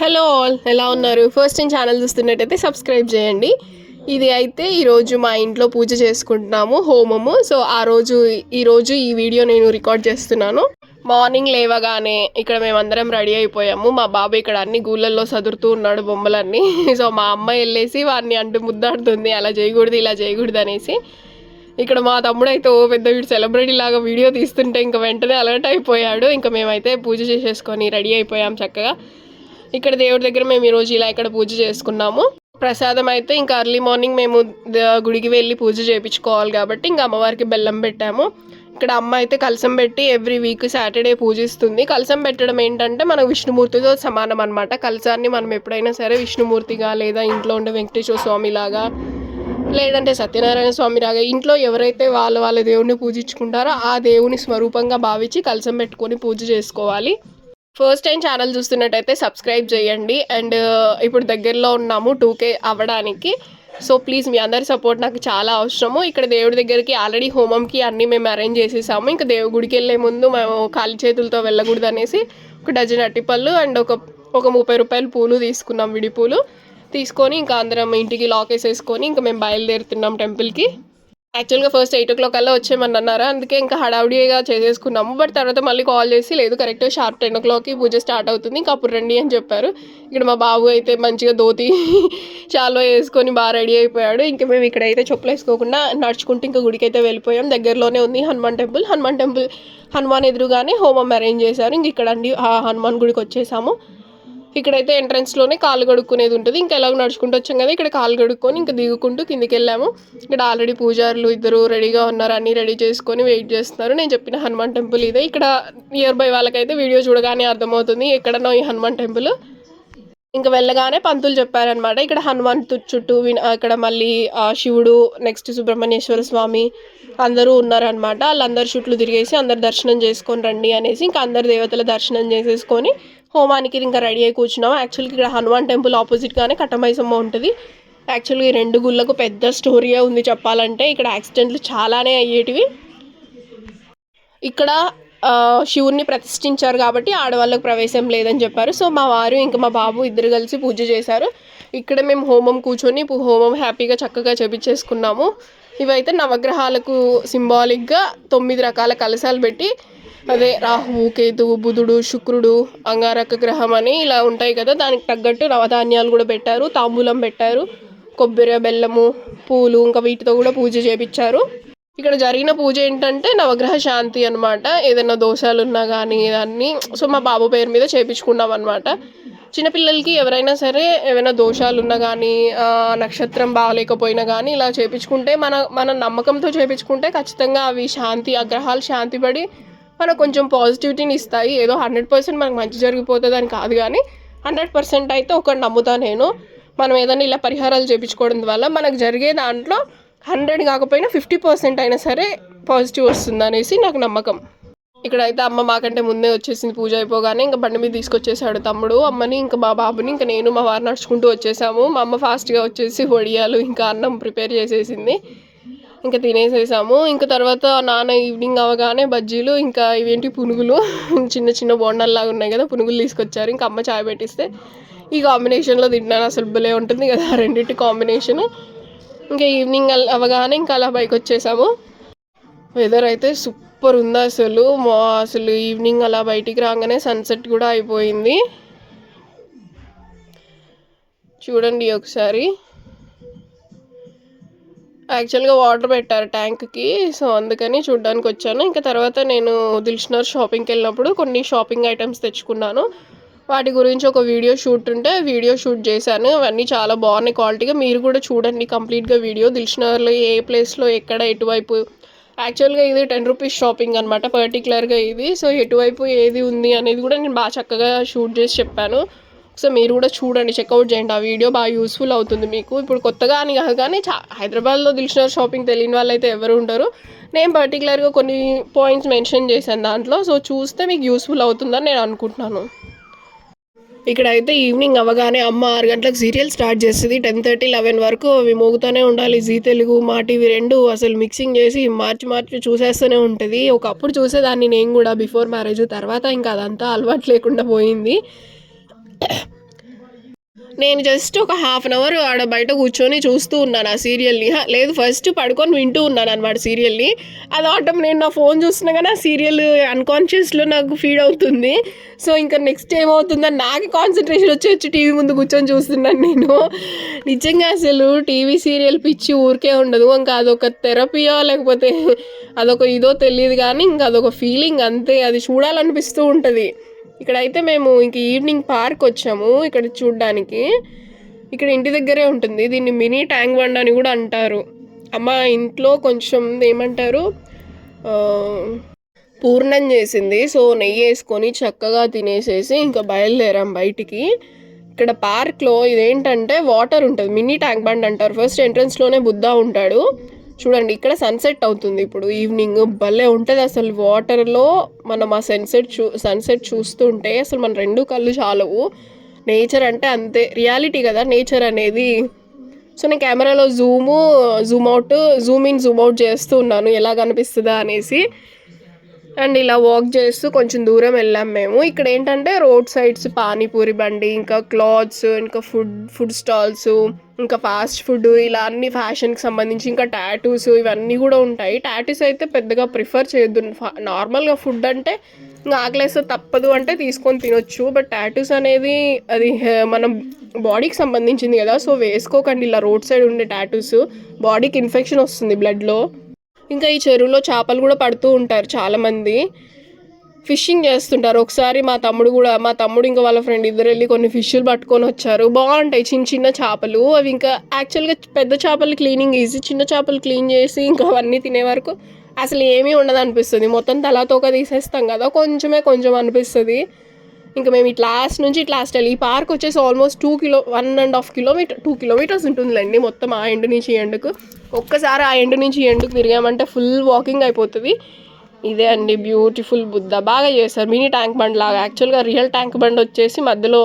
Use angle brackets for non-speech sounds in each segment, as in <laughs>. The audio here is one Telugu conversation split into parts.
హలో ఆల్ ఎలా ఉన్నారు? ఫస్ట్ టైం ఛానల్ చూస్తున్నట్టయితే సబ్స్క్రైబ్ చేయండి. ఇది అయితే ఈరోజు మా ఇంట్లో పూజ చేసుకుంటున్నాము హోమము. సో ఆ రోజు ఈరోజు ఈ వీడియో నేను రికార్డ్ చేస్తున్నాను. మార్నింగ్ లేవగానే ఇక్కడ మేమందరం రెడీ అయిపోయాము. మా బాబు ఇక్కడ అన్ని గూళ్ళల్లో సదురుతూ ఉన్నాడు బొమ్మలన్నీ. <laughs> సో మా అమ్మ వెళ్ళేసి వాడిని అంటూ ముద్దాడుతుంది అలా చేయకూడదు ఇలా చేయకూడదు అనేసి. ఇక్కడ మా తమ్ముడు అయితే ఓ పెద్ద వీడు సెలబ్రిటీ లాగా వీడియో తీస్తుంటే ఇంకా వెంటనే అలర్ట్ అయిపోయాడు. ఇంకా మేమైతే పూజ చేసేసుకొని రెడీ అయిపోయాం చక్కగా. ఇక్కడ దేవుడి దగ్గర మేము ఈరోజు ఇలా ఇక్కడ పూజ చేసుకున్నాము. ప్రసాదం అయితే ఇంకా అర్లీ మార్నింగ్ మేము గుడికి వెళ్ళి పూజ చేయించుకోవాలి కాబట్టి ఇంకా అమ్మవారికి బెల్లం పెట్టాము. ఇక్కడ అమ్మ అయితే కలసం పెట్టి ఎవ్రీ వీక్ సాటర్డే పూజిస్తుంది. కలసం పెట్టడం ఏంటంటే మన విష్ణుమూర్తితో సమానం అనమాట కలసాన్ని మనం ఎప్పుడైనా సరే విష్ణుమూర్తిగా లేదా ఇంట్లో ఉండే వెంకటేశ్వర స్వామి లాగా లేదంటే సత్యనారాయణ స్వామి లాగా ఇంట్లో ఎవరైతే వాళ్ళ వాళ్ళ దేవుడిని పూజించుకుంటారో ఆ దేవుని స్వరూపంగా భావించి కలసం పెట్టుకొని పూజ చేసుకోవాలి. ఫస్ట్ టైం ఛానల్ చూస్తున్నట్టయితే సబ్స్క్రైబ్ చేయండి. అండ్ uh, ఇప్పుడు దగ్గరలో ఉన్నాము టూ కే అవ్వడానికి. సో ప్లీజ్ మీ అందరి సపోర్ట్ నాకు చాలా అవసరము. ఇక్కడ దేవుడి దగ్గరికి ఆల్రెడీ హోమంకి అన్నీ మేము అరేంజ్ చేసేసాము. ఇంకా దేవు గుడికి వెళ్ళే ముందు మేము ఖాళీ చేతులతో వెళ్ళకూడదు అనేసి ఒక డజన్ అట్టిపళ్ళు అండ్ ఒక ఒక ముప్పై రూపాయలు పూలు తీసుకున్నాం విడి పూలు. తీసుకొని ఇంకా అందరం ఇంటికి లాక్ వేసేసుకొని ఇంకా మేము బయలుదేరుతున్నాం టెంపుల్కి యాక్చువల్గా ఫస్ట్ ఎయిట్ ఓ క్లాక్ అలా వచ్చేయమని అన్నారు? అందుకే ఇంకా హడావుడిగా చేసేసుకున్నాము. బట్ తర్వాత మళ్ళీ కాల్ చేసి లేదు కరెక్ట్ షార్ప్ టెన్ ఓ క్లాక్కి పూజ స్టార్ట్ అవుతుంది. ఇంకా అప్పుడు రండి అని చెప్పారు. ఇక్కడ మా బాబు అయితే మంచిగా ధోతి <laughs> చాలా వేసుకొని బాగా రెడీ అయిపోయాడు. ఇంకా మేము ఇక్కడైతే చెప్పులు వేసుకోకుండా నడుచుకుంటూ ఇంకా గుడికి అయితే వెళ్ళిపోయాం. దగ్గరలోనే ఉంది హనుమాన్ టెంపుల్. హనుమాన్ టెంపుల్ హనుమాన్ ఎదురుగానే హోమం అరేంజ్ చేశారు. ఇంక ఇక్కడ అండి ఆ హనుమాన్ గుడికి వచ్చేసాము. ఇక్కడైతే ఎంట్రన్స్లోనే కాలు కడుక్కునేది ఉంటుంది. ఇంకా ఎలాగో నడుచుకుంటూ వచ్చాం కదా ఇక్కడ కాలు కడుక్కొని ఇంకా దిగుకుంటూ కిందికి వెళ్ళాము. ఇక్కడ ఆల్రెడీ పూజారులు ఇద్దరు రెడీగా ఉన్నారు. అన్నీ రెడీ చేసుకొని వెయిట్ చేస్తున్నారు. నేను చెప్పిన హనుమాన్ టెంపుల్ ఇదే. ఇక్కడ నియర్ బై వాళ్ళకైతే వీడియో చూడగానే అర్థమవుతుంది ఎక్కడనో ఈ హనుమాన్ టెంపుల్ ఇంకా వెళ్ళగానే పంతులు చెప్పారనమాట ఇక్కడ హనుమాన్ తు- చుట్టూ విన ఇక్కడ మళ్ళీ శివుడు నెక్స్ట్ సుబ్రహ్మణ్యేశ్వర స్వామి అందరూ ఉన్నారనమాట వాళ్ళందరూ చుట్లు తిరిగేసి అందరు దర్శనం చేసుకొని రండి అనేసి ఇంకా అందరు దేవతల దర్శనం చేసేసుకొని హోమానికి ఇంకా రెడీ అయి కూర్చున్నాం. యాక్చువల్గా ఇక్కడ హనుమాన్ టెంపుల్ ఆపోజిట్గానే కట్టమైసమ్మ ఉంటుంది. యాక్చువల్గా ఈ రెండు గుళ్ళకు పెద్ద స్టోరీయే ఉంది చెప్పాలంటే ఇక్కడ యాక్సిడెంట్లు చాలానే అయ్యేటివి. ఇక్కడ శివుణ్ణి ప్రతిష్ఠించారు కాబట్టి ఆడవాళ్ళకు ప్రవేశం లేదని చెప్పారు. సో మా వారు ఇంకా మా బాబు ఇద్దరు కలిసి పూజ చేశారు. ఇక్కడ మేము హోమం కూర్చొని హోమం హ్యాపీగా చక్కగా చేపించేసుకున్నాము ఇవైతే నవగ్రహాలకు సింబాలిక్గా తొమ్మిది రకాల కలశాలు పెట్టి అదే రాహువు కేతువు బుధుడు శుక్రుడు అంగారక గ్రహం అని ఇలా ఉంటాయి కదా. దానికి తగ్గట్టు నవధాన్యాలు కూడా పెట్టారు తాంబూలం పెట్టారు కొబ్బరి బెల్లము పూలు ఇంకా వీటితో కూడా పూజ చేపించారు. ఇక్కడ జరిగిన పూజ ఏంటంటే నవగ్రహ శాంతి అన్నమాట. ఏదైనా దోషాలు ఉన్నా కానీ దాన్ని సో మా బాబు పేరు మీద చేపించుకున్నాం అనమాట చిన్నపిల్లలకి ఎవరైనా సరే ఏమైనా దోషాలు ఉన్నా కానీ నక్షత్రం బాగాలేకపోయినా కానీ ఇలా చేపించుకుంటే మన మన నమ్మకంతో చేపించుకుంటే ఖచ్చితంగా అవి శాంతి ఆ గ్రహాలు శాంతిపడి మనకు కొంచెం పాజిటివిటీని ఇస్తాయి. ఏదో హండ్రెడ్ పర్సెంట్ మనకు మంచి జరిగిపోతుంది అని కాదు కానీ హండ్రెడ్ పర్సెంట్ అయితే ఒకటి నమ్ముతా నేను. మనం ఏదైనా ఇలా పరిహారాలు చేయించుకోవడం వల్ల మనకు జరిగే దాంట్లో హండ్రెడ్ కాకపోయినా ఫిఫ్టీ పర్సెంట్ అయినా సరే పాజిటివ్ వస్తుంది అనేసి నాకు నమ్మకం. ఇక్కడైతే అమ్మ మాకంటే ముందే వచ్చేసింది పూజ అయిపోగానే ఇంకా బండి మీద తీసుకొచ్చేసాడు తమ్ముడు. అమ్మని ఇంకా మా బాబుని ఇంకా నేను మా వారు నడుచుకుంటూ వచ్చేసాము. మా అమ్మ ఫాస్ట్గా వచ్చేసి వడియాలు ఇంకా అన్నం ప్రిపేర్ చేసేసింది. ఇంకా తినేసేసాము. ఇంకా తర్వాత నాన్న ఈవినింగ్ అవగానే బజ్జీలు ఇంకా ఇవేంటి పునుగులు చిన్న చిన్న బోండాల్లాగా ఉన్నాయి కదా పునుగులు తీసుకొచ్చారు. ఇంకా అమ్మ చాయ్ పెట్టిస్తే ఈ కాంబినేషన్లో తింటాను అసలు భలే ఉంటుంది కదా రెండింటి కాంబినేషన్. ఇంకా ఈవినింగ్ అవగానే ఇంకా అలా బైక్ వచ్చేసాము. వెదర్ అయితే సూపర్ ఉంది అసలు. మా అసలు ఈవినింగ్ అలా బయటికి రాగానే సన్సెట్ కూడా అయిపోయింది. చూడండి ఒకసారి. యాక్చువల్గా వాటర్ పెట్టారు ట్యాంక్కి. సో అందుకని చూడ్డానికి వచ్చాను. ఇంకా తర్వాత నేను దిల్షనర్ షాపింగ్కి వెళ్ళినప్పుడు కొన్ని షాపింగ్ ఐటమ్స్ తెచ్చుకున్నాను. వాటి గురించి ఒక వీడియో షూట్ ఉంటే వీడియో షూట్ చేశాను. అవన్నీ చాలా బాగున్నాయి క్వాలిటీగా. మీరు కూడా చూడండి కంప్లీట్గా వీడియో. దిల్షనర్లో ఏ ప్లేస్లో ఎక్కడ ఎటువైపు. యాక్చువల్గా ఇది టెన్ రూపీస్ షాపింగ్ అనమాట పర్టికులర్గా ఇది. సో ఎటువైపు ఏది ఉంది అనేది కూడా నేను బాగా చక్కగా షూట్ చేసి చెప్పాను. సో మీరు కూడా చూడండి చెక్అవుట్ చేయండి. ఆ వీడియో బాగా యూస్ఫుల్ అవుతుంది మీకు. ఇప్పుడు కొత్తగా అని కాదు కానీ చా హైదరాబాద్లో దిల్షనర్ షాపింగ్ తెలియని వాళ్ళు అయితే ఎవరు ఉండరు. నేను పర్టికులర్గా కొన్ని పాయింట్స్ మెన్షన్ చేశాను దాంట్లో. సో చూస్తే మీకు యూస్ఫుల్ అవుతుందని నేను అనుకుంటున్నాను. ఇక్కడ అయితే ఈవినింగ్ అవ్వగానే అమ్మ ఆరు గంటలకు సీరియల్ స్టార్ట్ చేస్తుంది. టెన్ థర్టీ లెవెన్ వరకు అవి మోగుతూనే ఉండాలి. జీ తెలుగు మా టీవీ రెండు అసలు మిక్సింగ్ చేసి మార్చి మార్చి చూసేస్తూనే ఉంటుంది. ఒకప్పుడు చూసేదాన్ని నేను కూడా బిఫోర్ మ్యారేజ్ తర్వాత ఇంకా అదంతా అలవాటు లేకుండా పోయింది. నేను జస్ట్ ఒక హాఫ్ అన్ అవర్ ఆడ బయట కూర్చొని చూస్తూ ఉన్నాను ఆ సీరియల్ని లేదు ఫస్ట్ పడుకొని వింటూ ఉన్నాను అనమాట సీరియల్ని అది ఆటం నేను నా ఫోన్ చూస్తున్నా కానీ ఆ సీరియల్ అన్కాన్షియస్లో నాకు ఫీడ్ అవుతుంది. సో ఇంకా నెక్స్ట్ ఏమవుతుందని నాకు కాన్సన్ట్రేషన్ వచ్చి వచ్చి టీవీ ముందు కూర్చొని చూస్తున్నాను నేను. నిజంగా అసలు టీవీ సీరియల్ పిచ్చి ఊరికే ఉండదు. ఇంకా అదొక థెరపీయో లేకపోతే అదొక ఇదో తెలియదు కానీ ఇంకా అదొక ఫీలింగ్ అంతే. అది చూడాలనిపిస్తూ ఉంటుంది. ఇక్కడైతే మేము ఇంక ఈవినింగ్ పార్క్ వచ్చాము ఇక్కడ చూడ్డానికి. ఇక్కడ ఇంటి దగ్గరే ఉంటుంది. దీన్ని మినీ ట్యాంక్ బండ్ అని కూడా అంటారు. అమ్మ ఇంట్లో కొంచెం ఏమంటారు? పూర్ణం చేసింది. సో నెయ్యి వేసుకొని చక్కగా తినేసేసి ఇంకా బయలుదేరాం బయటికి. ఇక్కడ పార్క్లో ఇదేంటంటే వాటర్ ఉంటుంది. మినీ ట్యాంక్ బండ్ అంటారు. ఫస్ట్ ఎంట్రన్స్లోనే బుద్ధ ఉంటాడు. చూడండి ఇక్కడ సన్సెట్ అవుతుంది ఇప్పుడు ఈవినింగ్ భలే ఉంటుంది అసలు వాటర్లో మనం ఆ సన్సెట్ చూ సన్సెట్ చూస్తుంటే అసలు మన రెండు కళ్ళు చాలవు. నేచర్ అంటే అంతే రియాలిటీ కదా నేచర్ అనేది. సో నేను కెమెరాలో zoom zoom out zoom in zoom out చేస్తూ ఉన్నాను ఎలా కనిపిస్తుందా అనేసి. అండ్ ఇలా వాక్ చేస్తూ కొంచెం దూరం వెళ్ళాం మేము. ఇక్కడ ఏంటంటే రోడ్ సైడ్స్ పానీపూరి బండి ఇంకా క్లాత్స్ ఇంకా ఫుడ్ ఫుడ్ స్టాల్స్ ఇంకా ఫాస్ట్ ఫుడ్ ఇలా అన్ని ఫ్యాషన్కి సంబంధించి ఇంకా టాటూస్ ఇవన్నీ కూడా ఉంటాయి. టాటూస్ అయితే పెద్దగా ప్రిఫర్ చేయొద్దు. నార్మల్గా ఫుడ్ అంటే ఇంకా ఆకలేస్తే తప్పదు అంటే తీసుకొని తినొచ్చు. బట్ టాటూస్ అనేది అది మనం బాడీకి సంబంధించింది కదా సో వేసుకోకండి. ఇలా రోడ్ సైడ్ ఉండే టాటూస్ బాడీకి ఇన్ఫెక్షన్ వస్తుంది బ్లడ్లో ఇంకా ఈ చెరువులో చేపలు కూడా పడుతూ ఉంటారు చాలామంది. ఫిషింగ్ చేస్తుంటారు. ఒకసారి మా తమ్ముడు కూడా మా తమ్ముడు ఇంకా వాళ్ళ ఫ్రెండ్ ఇద్దరు వెళ్ళి కొన్ని ఫిష్లు పట్టుకొని వచ్చారు. బాగుంటాయి చిన్న చిన్న చేపలు. అవి ఇంకా యాక్చువల్గా పెద్ద చేపలు క్లీనింగ్ ఈజీ. చిన్న చేపలు క్లీన్ చేసి ఇంకా అవన్నీ తినే వరకు అసలు ఏమీ ఉండదు అనిపిస్తుంది మొత్తం తలాతోక తీసేస్తాం కదా కొంచెమే కొంచెం అనిపిస్తుంది. ఇంకా మేము ఇట్లా లాస్ట్ నుంచి ఇట్లా లాస్ట్ వెళ్ళి ఈ పార్క్ వచ్చేసి almost two kilo one and half kilometre two kilometres ఉంటుందిలేండి మొత్తం ఆ ఎండ్ నుంచి ఈ ఎండుకు. ఒక్కసారి ఆ ఎండ్ నుంచి ఈ ఎండుకు తిరిగామంటే ఫుల్ వాకింగ్ అయిపోతుంది. ఇదే అండి బ్యూటిఫుల్ బుద్ధ. బాగా చేశారు. మినీ ట్యాంక్ బండ్ లాగా. యాక్చువల్గా రియల్ ట్యాంక్ బండ్ వచ్చేసి మధ్యలో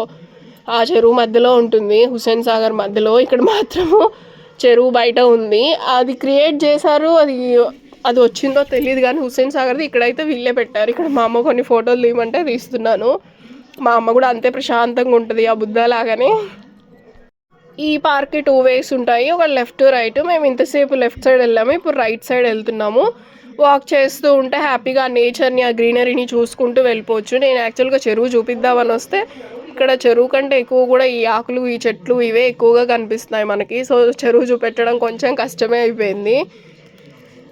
ఆ చెరువు మధ్యలో ఉంటుంది. హుస్సేన్ సాగర్ మధ్యలో. ఇక్కడ మాత్రము చెరువు బయట ఉంది. అది క్రియేట్ చేశారు. అది అది వచ్చిందో తెలియదు కానీ హుస్సేన్ సాగర్ది ఇక్కడైతే వీళ్ళే పెట్టారు. ఇక్కడ మా అమ్మ కొన్ని ఫోటోలు తీయమంటే తీస్తున్నాను. మా అమ్మ కూడా అంతే ప్రశాంతంగా ఉంటుంది ఆ బుద్ధ లాగానే. ఈ పార్క్కి టూ వేస్ ఉంటాయి. ఒక లెఫ్ట్ రైట్. మేము ఇంతసేపు లెఫ్ట్ సైడ్ వెళ్ళాము. ఇప్పుడు రైట్ సైడ్ వెళ్తున్నాము. వాక్ చేస్తూ ఉంటే హ్యాపీగా ఆ నేచర్ని ఆ గ్రీనరీని చూసుకుంటూ వెళ్ళిపోవచ్చు. నేను యాక్చువల్గా చెరువు చూపిద్దామని వస్తే ఇక్కడ చెరువు కంటే ఎక్కువ కూడా ఈ ఆకులు ఈ చెట్లు ఇవే ఎక్కువగా కనిపిస్తున్నాయి మనకి. సో చెరువు చూపెట్టడం కొంచెం కష్టమే అయిపోయింది.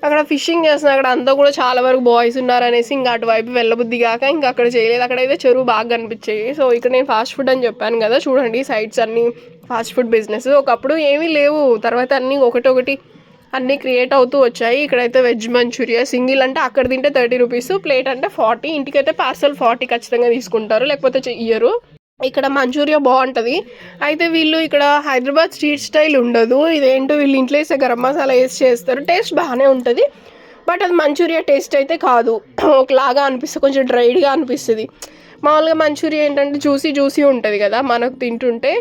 అక్కడ ఫిషింగ్ చేస్తున్నా అక్కడ అంతా కూడా చాలా వరకు బాయ్స్ ఉన్నారనేసి ఇంకా అటువైపు వెళ్ళబుద్ధి కాక ఇంకా అక్కడ చేయలేదు. అక్కడైతే చెరువు బాగా కనిపించాయి సో ఇక్కడ నేను ఫాస్ట్ ఫుడ్ అని చెప్పాను కదా చూడండి సైడ్స్ అన్ని ఫాస్ట్ ఫుడ్ బిజినెస్ ఒకప్పుడు ఏమీ లేవు. తర్వాత అన్నీ ఒకటొకటి అన్నీ క్రియేట్ అవుతూ వచ్చాయి. ఇక్కడైతే వెజ్ మంచూరియా సింగిల్ అంటే అక్కడ తింటే థర్టీ రూపీస్ ప్లేట్ అంటే ఫార్టీ ఇంటికైతే పార్సల్ ఫార్టీ ఖచ్చితంగా తీసుకుంటారు. లేకపోతే ఇయ్యరు. ఇక్కడ మంచూరియా బాగుంటుంది. అయితే వీళ్ళు ఇక్కడ హైదరాబాద్ స్ట్రీట్ స్టైల్ ఉండదు. ఇదేంటో వీళ్ళు ఇంట్లో వేసే గరం మసాలా వేసి చేస్తారు. టేస్ట్ బాగానే ఉంటుంది. బట్ అది మంచూరియా టేస్ట్ అయితే కాదు. <clears throat> ఒకలాగా అనిపిస్తుంది. కొంచెం డ్రైడ్గా అనిపిస్తుంది. మామూలుగా మంచూరియా ఏంటంటే జ్యూసీ జ్యూసీ ఉంటుంది కదా మనకు తింటుంటే.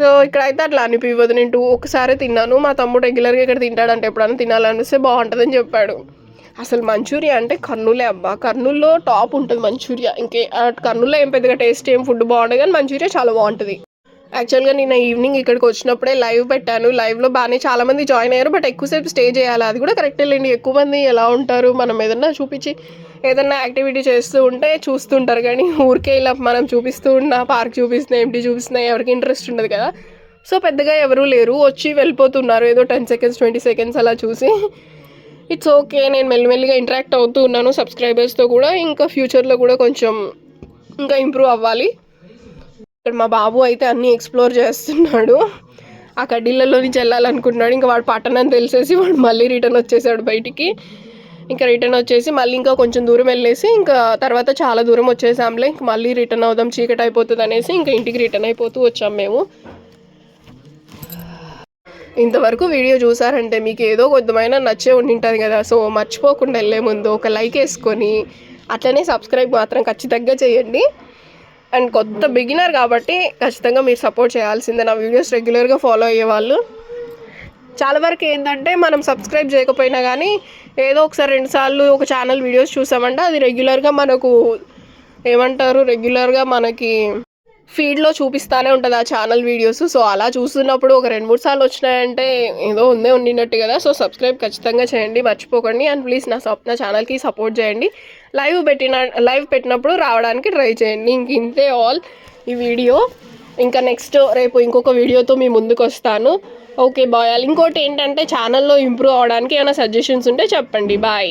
సో ఇక్కడైతే అట్లా అనిపించదు నేను టూ ఒకసారి తిన్నాను. మా తమ్ముడు రెగ్యులర్గా ఇక్కడ తింటాడంటే ఎప్పుడైనా తినాలనిపిస్తే బాగుంటుందని చెప్పాడు. అసలు మంచూరియా అంటే కర్నూలే అబ్బా. కర్నూల్లో టాప్ ఉంటుంది మంచూరియా. ఇంకే కర్నూల్లో ఏం పెద్దగా టేస్ట్ ఏం ఫుడ్ బాగుండదు కానీ మంచూరియా చాలా బాగుంటుంది. యాక్చువల్గా నేను ఈవినింగ్ ఇక్కడికి వచ్చినప్పుడే లైవ్ పెట్టాను. లైవ్లో బాగానే చాలా మంది జాయిన్ అయ్యారు బట్ ఎక్కువసేపు స్టే చేయాలి. అది కూడా కరెక్ట్ లేండి. ఎక్కువ మంది ఎలా ఉంటారు? మనం ఏదన్నా చూపించి ఏదన్నా యాక్టివిటీ చేస్తూ ఉంటే చూస్తుంటారు కానీ ఊరికే ఇలా మనం చూపిస్తూ ఉన్నా పార్క్ చూపిస్తున్నా ఏంటి చూపిస్తున్నా ఎవరికి ఇంట్రెస్ట్ ఉండదు కదా. సో పెద్దగా ఎవరూ లేరు. వచ్చి వెళ్ళిపోతున్నారు. ఏదో టెన్ సెకండ్స్ ట్వంటీ సెకండ్స్ అలా చూసి. ఇట్స్ ఓకే నేను మెల్లిమెల్లిగా ఇంటరాక్ట్ అవుతూ ఉన్నాను సబ్స్క్రైబర్స్తో కూడా. ఇంకా ఫ్యూచర్లో కూడా కొంచెం ఇంకా ఇంప్రూవ్ అవ్వాలి. ఇక్కడ మా బాబు అయితే అన్నీ ఎక్స్ప్లోర్ చేస్తున్నాడు. ఆ కడ్డీలలో నుంచి వెళ్ళాలనుకుంటున్నాడు ఇంకా వాడు పట్టణం తెలిసేసి వాడు మళ్ళీ రిటర్న్ వచ్చేసాడు బయటికి. ఇంకా రిటర్న్ వచ్చేసి మళ్ళీ ఇంకా కొంచెం దూరం వెళ్ళేసి ఇంకా తర్వాత చాలా దూరం వచ్చేసాంలే. ఇంక మళ్ళీ రిటర్న్ అవుదాం చీకటి అయిపోతుంది అనేసి ఇంకా ఇంటికి రిటర్న్ అయిపోతూ వచ్చాం మేము. ఇంతవరకు వీడియో చూసారంటే మీకు ఏదో కొద్దిమైనా నచ్చే ఉండి ఉంటుంది కదా. సో మర్చిపోకుండా వెళ్ళే ముందు ఒక లైక్ వేసుకొని అట్లనే సబ్స్క్రైబ్ మాత్రం ఖచ్చితంగా చేయండి. అండ్ కొత్త బిగినర్ కాబట్టి ఖచ్చితంగా మీరు సపోర్ట్ చేయాల్సిందే. నా వీడియోస్ రెగ్యులర్గా ఫాలో అయ్యే వాళ్ళు. చాలా వరకు ఏంటంటే మనం సబ్స్క్రైబ్ చేయకపోయినా కానీ ఏదో ఒకసారి రెండుసార్లు ఒక ఛానల్ వీడియోస్ చూసామంటే అది రెగ్యులర్గా మనకు ఏమంటారు? రెగ్యులర్గా మనకి ఫీడ్లో చూపిస్తానే ఉంటుంది ఆ ఛానల్ వీడియోస్ సో అలా చూస్తున్నప్పుడు ఒక రెండు మూడు సార్లు వచ్చినాయంటే ఏదో ఉందే ఉండినట్టు కదా. సో సబ్స్క్రైబ్ ఖచ్చితంగా చేయండి మర్చిపోకండి. అండ్ ప్లీజ్ నా సప్ నా ఛానల్కి సపోర్ట్ చేయండి. లైవ్ పెట్టిన లైవ్ పెట్టినప్పుడు రావడానికి ట్రై చేయండి. ఇంక ఇంతే ఆల్ ఈ వీడియో ఇంకా నెక్స్ట్ రేపు ఇంకొక వీడియోతో మీ ముందుకు వస్తాను. ఓకే బాయ్ ఇంకోటి ఏంటంటే ఛానల్లో ఇంప్రూవ్ అవడానికి ఏమైనా సజెషన్స్ ఉంటే చెప్పండి. బాయ్